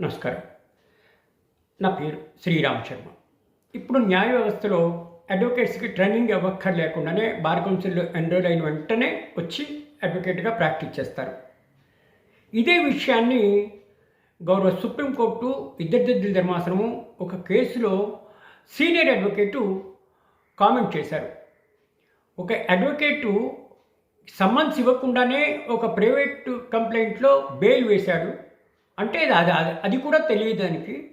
నమస్కారం. నా పేరు శ్రీరామ్ శర్మ. ఇప్పుడు న్యాయ వ్యవస్థలో అడ్వకేట్స్కి ట్రైనింగ్ ఇవ్వక్కర్ లేకుండానే బార్ కౌన్సిల్లో ఎన్రోల్ అయిన వెంటనే వచ్చి అడ్వకేట్గా ప్రాక్టీస్ చేస్తారు. ఇదే విషయాన్ని గౌరవ సుప్రీంకోర్టు ఇద్దరు ధర్మాసనము ఒక కేసులో సీనియర్ అడ్వకేటు కామెంట్ చేశారు. ఒక అడ్వకేటు సమ్మన్స్ ఇవ్వకుండానే ఒక ప్రైవేట్ కంప్లైంట్లో బెయిల్ వేశాడు అంటే అది అది- కూడా తెలియదు దానికి.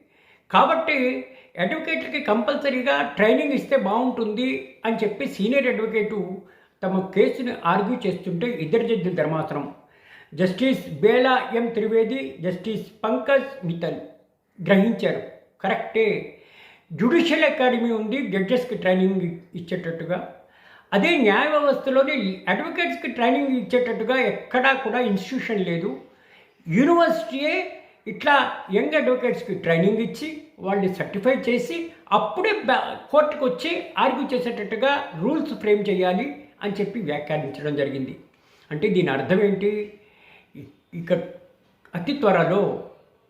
కాబట్టి అడ్వకేట్కి కంపల్సరీగా ట్రైనింగ్ ఇస్తే బాగుంటుంది అని చెప్పి సీనియర్ అడ్వకేటు తమ కేసుని ఆర్గ్యూ చేస్తుంటే ఇద్దరు జడ్జిల ధర్మాసనం. Justice Bela M Trivedi justice Pankaj Mithal గ్రహించారు. కరెక్టే. జ్యుడిషియల్ అకాడమీ ఉంది జడ్జెస్కి ట్రైనింగ్ ఇచ్చేటట్టుగా. అదే న్యాయ వ్యవస్థలోని అడ్వకేట్స్కి ట్రైనింగ్ ఇచ్చేటట్టుగా ఎక్కడా కూడా ఇన్స్టిట్యూషన్ లేదు. యూనివర్సిటీయే ఇట్లా యంగ్ అడ్వకేట్స్కి ట్రైనింగ్ ఇచ్చి వాళ్ళని సర్టిఫై చేసి అప్పుడే కోర్టుకు వచ్చి ఆర్గ్యూ చేసేటట్టుగా రూల్స్ ఫ్రేమ్ చేయాలి అని చెప్పి వ్యాఖ్యానించడం జరిగింది. అంటే దీని అర్థం ఏంటి? ఇక అతి త్వరలో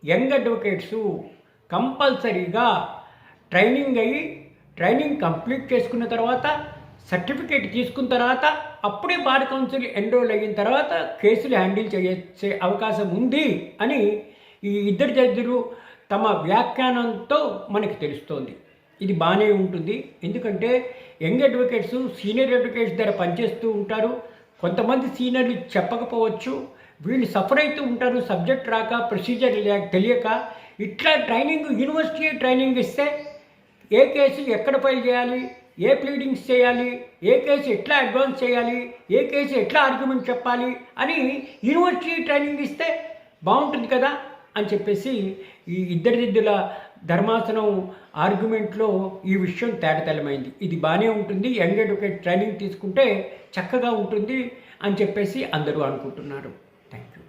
యంగ్ అడ్వకేట్స్ కంపల్సరీగా ట్రైనింగ్ అయ్యి ట్రైనింగ్ కంప్లీట్ చేసుకున్న తర్వాత సర్టిఫికేట్ తీసుకున్న తర్వాత అప్పుడే బార్ కౌన్సిల్ ఎన్రోల్ అయిన తర్వాత కేసులు హ్యాండిల్ చేసే అవకాశం ఉంది అని ఈ ఇద్దరు జడ్జిలు తమ వ్యాఖ్యానంతో మనకి తెలుస్తోంది. ఇది బాగానే ఉంటుంది. ఎందుకంటే యంగ్ అడ్వకేట్స్ సీనియర్ అడ్వకేట్స్ దగ్గర పనిచేస్తూ ఉంటారు. కొంతమంది సీనియర్లు చెప్పకపోవచ్చు. వీళ్ళు సఫర్ అవుతూ ఉంటారు. సబ్జెక్ట్ రాక ప్రొసీజర్ తెలియక. ఇట్లా ట్రైనింగ్ యూనివర్సిటీ ట్రైనింగ్ ఇస్తే ఏ కేసు ఎక్కడ ఫైల్ చేయాలి? ఏ ప్లీడింగ్స్ చేయాలి? ఏ కేసు ఎట్లా అడ్వాన్స్ చేయాలి? ఏ కేసు ఎట్లా ఆర్గ్యుమెంట్ చెప్పాలి? అని యూనివర్సిటీ ట్రైనింగ్ ఇస్తే బాగుంటుంది కదా అని చెప్పేసి ఈ ఇద్దరిదిద్దుల ధర్మాసనం ఆర్గ్యుమెంట్లో ఈ విషయం తేటతెల్లమైంది. ఇది బాగానే ఉంటుంది. యంగ్ అడ్వకేట్ ట్రైనింగ్ తీసుకుంటే చక్కగా ఉంటుంది అని చెప్పేసి అందరూ అనుకుంటున్నారు. Thank you